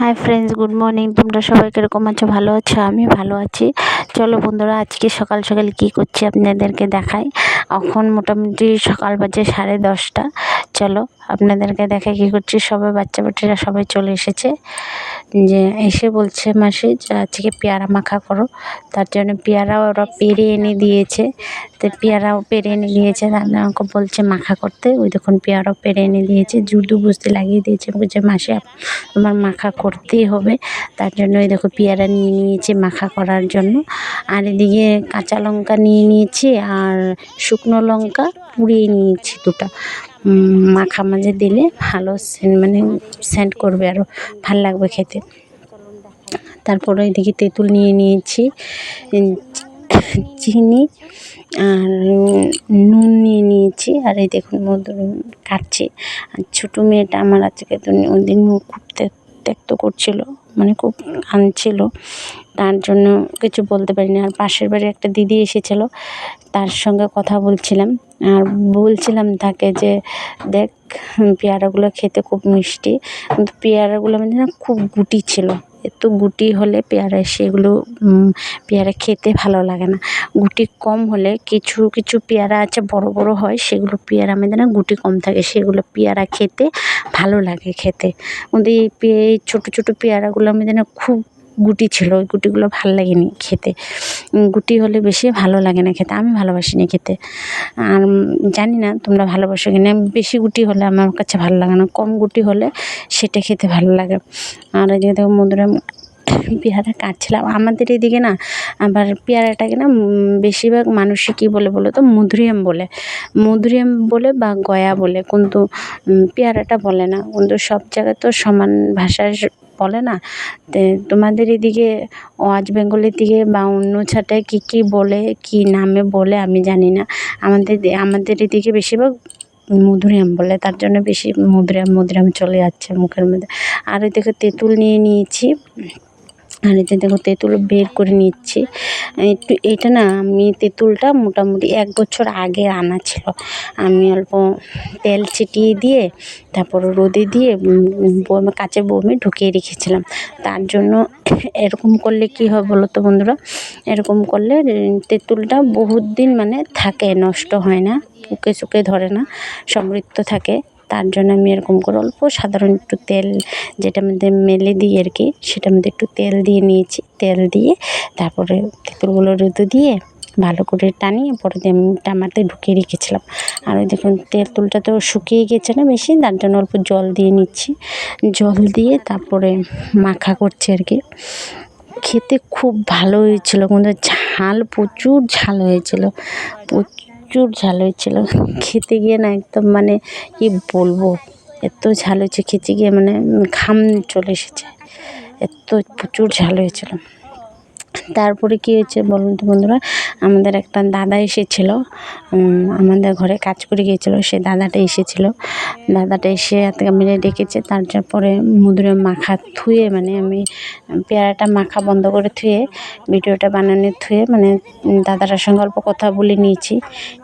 Hi friends good morning তোমরা সবাই কীরকম আছো? ভালো আছো? আমি ভালো আছি। চলো বন্ধুরা, আজকে সকাল সকাল কি করছি আপনাদেরকে দেখাই। এখন মোটামুটি সকাল বাজে সাড়ে দশটা। চলো, আপনাদেরকে দেখাই কী করছি। সবাই বাচ্চা বাচ্চারা সবাই চলে এসেছে। যে এসে বলছে মাসি যে, আজকে পেয়ারা মাখা করো। তার জন্য পেয়ারা ওরা পেরে এনে দিয়েছে। তো পেয়ারাও পেরে এনে দিয়েছে। আমাকে বলছে মাখা করতে। ওই দেখুন পেয়ারাও পেরে এনে দিয়েছে। জুডু বুঝতে লাগিয়ে দিয়েছে। বলছে, মাসি তোমার মাখা করতেই হবে। তার জন্য ওই দেখো পেয়ারা নিয়ে নিয়েছে মাখা করার জন্য। আর এদিকে কাঁচা লঙ্কা নিয়ে নিয়েছি আর শুকনো লঙ্কা পুড়িয়ে নিয়েছি দুটো। মাখা মাঝে দিলে ভালো মানে সেন্ট করবে আরও ভালো লাগবে খেতে। তারপরে এদিকে তেঁতুল নিয়ে নিয়েছি চিনি আর নুন নিয়ে নিয়েছি। আর এই দেখুন মধুর কাটছি। আর ছোটো মেয়েটা আমার আজকে তো নুন খুব ত্যক্ত করছিল মানে খুব কাঁদছিল তার জন্য কিছু বলতে পারিনি। আর পাশের বাড়ি একটা দিদি এসেছিল, তার সঙ্গে কথা বলছিলাম। আর বলছিলাম তাকে যে, দেখ, পেয়ারাগুলো খেতে খুব মিষ্টি। কিন্তু পেয়ারাগুলো মানে না খুব গুটি ছিল। একটু গুটি হলে পেয়ারা, সেগুলো পেয়ারা খেতে ভালো লাগে না। গুটি কম হলে কিছু কিছু পেয়ারা আছে বড় বড় হয়, সেগুলো পেয়ারা আমাদের না গুটি কম থাকে, সেগুলো পেয়ারা খেতে ভালো লাগে খেতে। এই এই ছোটো ছোটো পেয়ারাগুলো আমাদের না খুব গুটি ছিল ওই গুটিগুলো ভালো লাগেনি খেতে। গুটি হলে বেশি ভালো লাগে না খেতে, আমি ভালোবাসি না খেতে। আর জানি না তোমরা ভালোবাসো কি না বেশি গুটি হলে আমার কাছে ভালো লাগে না, কম গুটি হলে সেটা খেতে ভালো লাগে। আর যে দেখো মধুরা পেয়ারা কাটছিলাম। আমাদের এদিকে না, আবার পেয়ারাটাকে না বেশিরভাগ মানুষই কী বলে বলো তো মধুরিআম বলে। মধুরিআম বলে বা গয়া বলে, কিন্তু পেয়ারাটা বলে না। কিন্তু সব জায়গায় তো সমান ভাষায় বলে না? তোমাদের এদিকে ওয়াজ বেঙ্গলের দিকে বা অন্য ছাটায় কী কী বলে, কী নামে বলে আমি জানি না। আমাদের আমাদের এদিকে বেশিরভাগ মধুরিয়াম বলে, তার জন্য বেশি মধুরিয়াম মধুরিয়াম চলে যাচ্ছে মুখের মধ্যে। আর এদিকে তেঁতুল নিয়ে নিয়েছি। আর এতে দেখো তেঁতুল বের করে নিচ্ছি। একটু এটা না, আমি তেঁতুলটা মোটামুটি এক বছর আগে আনা ছিল। আমি অল্প তেল ছিটিয়ে দিয়ে, তারপর রোদে দিয়ে কাঁচের বমি ঢুকিয়ে রেখেছিলাম। তার জন্য এরকম করলে কী হয় বলো তো বন্ধুরা? এরকম করলে তেঁতুলটা বহুত দিন মানে থাকে, নষ্ট হয় না পুকে শুকে ধরে না, সমৃদ্ধ থাকে। তার জন্য আমি এরকম করে অল্প সাধারণ একটু তেল যেটা মধ্যে মেলে দিই আর কি, সেটার মধ্যে একটু তেল দিয়ে নিয়েছি। তেল দিয়ে তারপরে তেঁতুলগুলো রোদে দিয়ে ভালো করে টানিয়ে পরে দিয়ে আমি টামাতে ঢুকিয়ে রেখেছিলাম। আর ওই দেখুন তেঁতুলটা তো শুকিয়ে গেছে না বেশি, তার জন্য অল্প জল দিয়ে নিচ্ছি। জল দিয়ে তারপরে মাখা করছি আর কি। খেতে খুব ভালো হয়েছিল কিন্তু ঝাল, প্রচুর ঝাল হয়েছিল। প্রচুর ঝাল হয়েছিল। খেতে গিয়ে না একদম মানে কি বলব? এত ঝাল হয়েছে, খেতে গিয়ে মানে ঘাম চলে এসেছে। এত প্রচুর ঝাল হয়েছিল। তারপরে কী হয়েছে বলুন তো বন্ধুরা, আমাদের একটা দাদা এসেছিল আমাদের ঘরে কাজ করে গিয়েছিল, সে দাদাটা এসেছিল। দাদাটা এসে হাতে মেরে ডেকেছে, তারপরে মধুরে মাখা থুয়ে মানে আমি পেয়ারাটা মাখা বন্ধ করে থুয়ে ভিডিওটা বানানো থুয়ে মানে দাদাটার সঙ্গে অল্প কথা বলে নিয়েছি,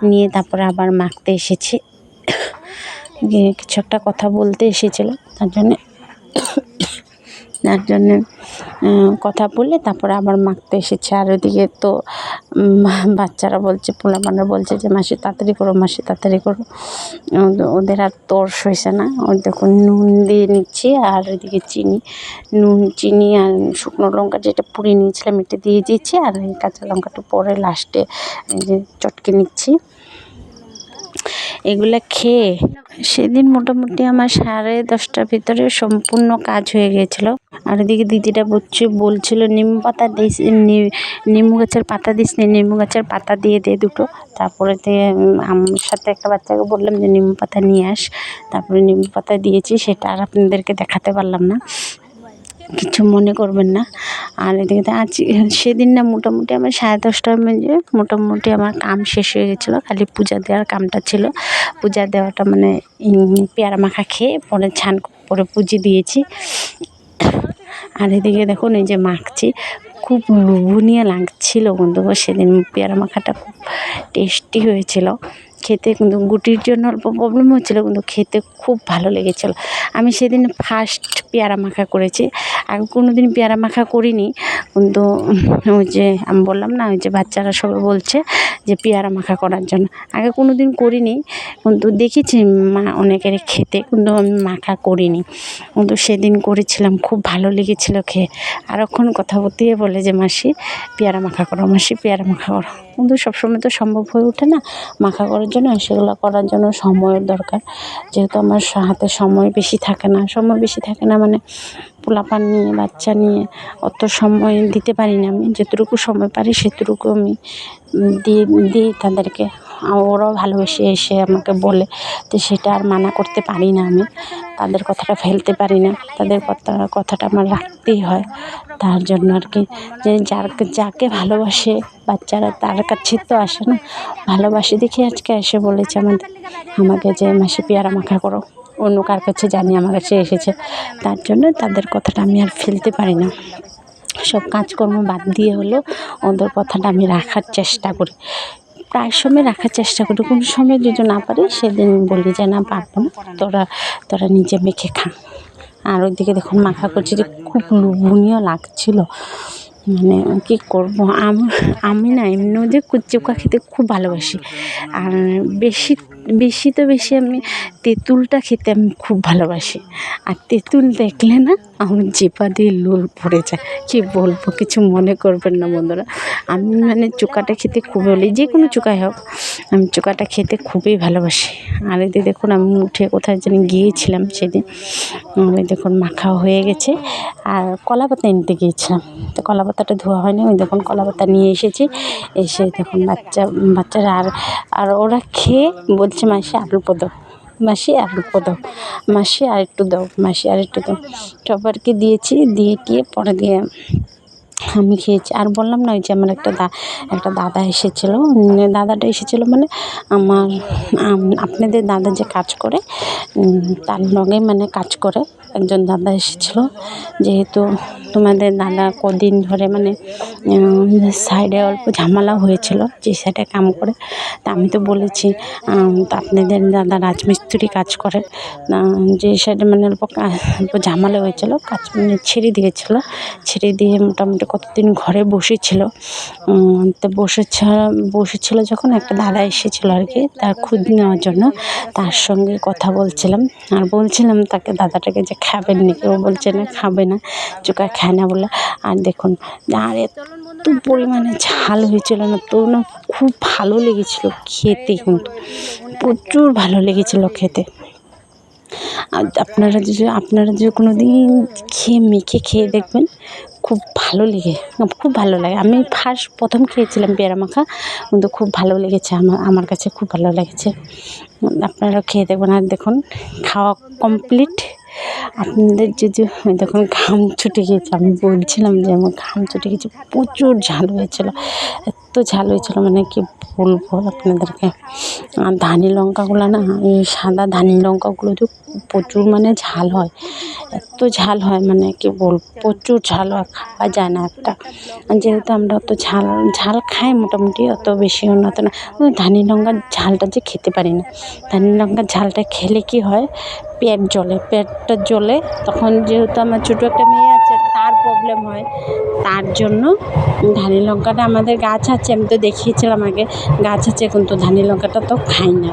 নিয়ে তারপরে আবার মাখতে এসেছি। কিছু একটা কথা বলতে এসেছিল, তার জন্যে তার জন্যে কথা বলে তারপরে আবার মাখতে এসেছে। আর ওদিকে তো বাচ্চারা বলছে, পোলাপানরা বলছে যে, মাসি, তাড়াতাড়ি করো, মাসি, তাড়াতাড়ি করো। ওদের আর তর্স হয়েছে না। ওই দেখুন নুন দিয়ে নিচ্ছি, আর ওইদিকে চিনি, নুন, চিনি আর শুকনো লঙ্কা যেটা পুড়িয়ে নিয়েছিলাম, এটা দিয়ে দিচ্ছি আর কাঁচা লঙ্কাটা পরে লাস্টে যে, চটকে নিচ্ছি। এগুলো খেয়ে সেদিন মোটামুটি আমার সাড়ে দশটার ভিতরে সম্পূর্ণ কাজ হয়ে গিয়েছিল। আর এদিকে দিদিটা বলছে, বলছিল, নিম পাতা দিস নিম গাছের পাতা দিস নি, নিম গাছের পাতা দিয়ে দে দুটো। তারপরে আমার সাথে একটা বাচ্চাকে বললাম যে, নিম পাতা নিয়ে আস। তারপরে নিম পাতা দিয়েছি, সেটা আর আপনাদেরকে দেখাতে পারলাম না। কিছু মনে করবেন না। আর এদিকে আজ সেদিন না মোটামুটি আমার সাড়ে দশটার মধ্যে মোটামুটি আমার কাম শেষ হয়ে গেছিল। খালি পূজা দেওয়ার কামটা ছিল। পূজা দেওয়াটা মানে পেয়ারা মাখা খেয়ে পরে ছান পরে পুজো দিয়েছি। আর এদিকে দেখুন এই যে মাখছি। খুব লোভনীয় লাগছিল বন্ধু সেদিন পেয়ারা মাখাটা খুব টেস্টি হয়েছিল। খেতে কিন্তু গুটির জন্য অল্প প্রবলেম হচ্ছিল, কিন্তু খেতে খুব ভালো লেগেছিলো। আমি সেদিন ফার্স্ট পেয়ারা মাখা করেছি আগে কোনো দিন পেয়ারা মাখা করিনি, কিন্তু ওই যে আমি বললাম না, ওই যে বাচ্চারা সবাই বলছে যে পেয়ারা মাখা করার জন্য। আগে কোনো দিন করিনি, কিন্তু দেখেছি মা অনেকের খেতে কিন্তু আমি মাখা করিনি। কিন্তু সেদিন করেছিলাম, খুব ভালো লেগেছিলো খেয়ে। আরক্ষণ কথা বলতে বলে যে, মাসি, পেয়ারা মাখা করো, মাসি, পেয়ারা মাখা করো। কিন্তু সবসময় তো সম্ভব হয়ে ওঠে না। মাখা করার জন্য সেগুলো করার জন্য সময়ের দরকার। যেহেতু আমার হাতে সময় বেশি থাকে না। সময় বেশি থাকে না মানে পোলাপান নিয়ে, বাচ্চা নিয়ে অত সময় দিতে পারি না আমি। যেটুকু সময় পারি সেটুকু আমি দিয়ে দিই তাদেরকে ওরাও ভালোবেসে এসে আমাকে বলে তো সেটা আর মানা করতে পারি না আমি। তাদের কথাটা ফেলতে পারি না। তাদের কথা, কথাটা আমার রাখতেই হয়। তার জন্য আর কি যে যার যাকে ভালোবাসে বাচ্চারা তার কাছে তো আসে না। ভালোবাসে দেখে আজকে এসে বলেছে আমাদের, আমাকে যে মাসি পেয়ারা মাখা করো। অন্য কার কাছে জানি আমার কাছে এসেছে। তার জন্য তাদের কথাটা আমি আর ফেলতে পারি না। সব কাজকর্ম বাদ দিয়ে হলেও ওদের কথাটা আমি রাখার চেষ্টা করি। প্রায় সময় রাখার চেষ্টা করি। কোনো সময় যদি না পারি, সেদিন বলি যে, না, পারব না। তোরা তোরা নিজে মেখে খা। আর ওইদিকে দেখুন মাখা করছি যে খুব লোভনীয় লাগছিল। মানে কী করব? আমি না এমনিও যে চোকা খেতে খুব ভালোবাসি। আর বেশি বেশি তো বেশি আমি তেঁতুলটা খেতে আমি খুব ভালোবাসি। আর তেঁতুল দেখলে না আমার জিভা দিয়ে লোল পড়ে যায়। কী বলব, কিছু মনে করবেন না বন্ধুরা। আমি মানে চোকাটা খেতে খুবই ভালো যে কোনো চোকাই হোক, আমি চোকাটা খেতে খুবই ভালোবাসি। আর এদিকে দেখুন আমি উঠে কোথায় যেন গিয়েছিলাম সেদিন ওই দেখুন মাখা হয়ে গেছে। আর কলা পাতা এনতে গিয়েছিলাম। তো কলা পাতাটা ধোয়া হয়নি, ওই দেখুন কলা পাতা নিয়ে এসেছি। এসে দেখুন বাচ্চা, বাচ্চারা আর আর ওরা খেয়ে বলছে মাসি আলু দাও মাসি আলু দাও মাসি আর একটু দাও, মাসি আর একটু দাও। সবারকে দিয়েছি, দিয়ে টিয়ে পরে দিয়ে আমি খেয়েছি। আর বললাম না, ওই যে আমার একটা দা একটা দাদা এসেছিল। দাদাটা এসেছিল মানে আমার আপনাদের দাদা যে কাজ করে তার লগে মানে কাজ করে। একজন দাদা এসেছিল। যেহেতু তোমাদের দাদা কদিন ধরে মানে সাইডে অল্প ঝামেলা হয়েছিল, যে সাইডে কাম করে। তা আমি তো বলেছি আপনাদের দাদা রাজমিস্ত্রি কাজ করে। যে সাইডে মানে অল্প অল্প ঝামেলা হয়েছিল, কাজ মানে ছেড়ে দিয়েছিলো। ছেড়ে দিয়ে মোটামুটি কতদিন ঘরে বসেছিল তো বসেছিল বসেছিল যখন একটা দাদা এসেছিল আর কি, তার খুদ নেওয়ার জন্য, তার সঙ্গে কথা বলছিলাম, আর বলছিলাম তাকে, দাদাটাকে যে খাবেন নাকি? ও বলছে, না, খাবে না, চোখা খায় না বলে। আর দেখুন, আর এত পরিমাণে ঝাল হয়েছিল না, তো না খুব ভালো লেগেছিলো খেতে কিন্তু, প্রচুর ভালো লেগেছিলো খেতে। আপনারা যদি আপনারা যদি কোনো দিন খেয়ে, মেখে খেয়ে দেখবেন খুব ভালো লেগে খুব ভালো লাগে। আমি ফার্স্ট প্রথম খেয়েছিলাম পেয়ারা মাখা, কিন্তু খুব ভালো লেগেছে আমার আমার কাছে খুব ভালো লেগেছে। আপনারা খেয়ে দেখবেন। আর দেখুন, খাওয়া কমপ্লিট আপনাদের যদি, দেখুন, ঘাম ছুটে গিয়েছে। আমি বলছিলাম যে আমার ঘাম ছুটে গেছে প্রচুর ঝাল হয়েছিলো। এত ঝাল হয়েছিলো মানে কি বলব আপনাদেরকে। আর ধানি লঙ্কাগুলো না, এই সাদা ধানি লঙ্কাগুলো তো প্রচুর মানে ঝাল হয়। এত ঝাল হয় মানে কি বলব, প্রচুর ঝাল হয়, খাওয়া যায় না একটা। যেহেতু আমরা অত ঝাল ঝাল খাই মোটামুটি, অত বেশি উন্নত না। ধানি লঙ্কার ঝালটা যে খেতে পারি না। ধানি লঙ্কার ঝালটা খেলে কি হয়, পেট জ্বলে, পেটটা জ্বলে, তখন যেহেতু আমার ছোটো একটা মেয়ে তার প্রবলেম হয়, তার জন্য ধানি লঙ্কাটা আমাদের গাছ আছে, আমি তো দেখিয়েছিলাম আগে, গাছ আছে, কিন্তু ধানের লঙ্কাটা তো খাই না।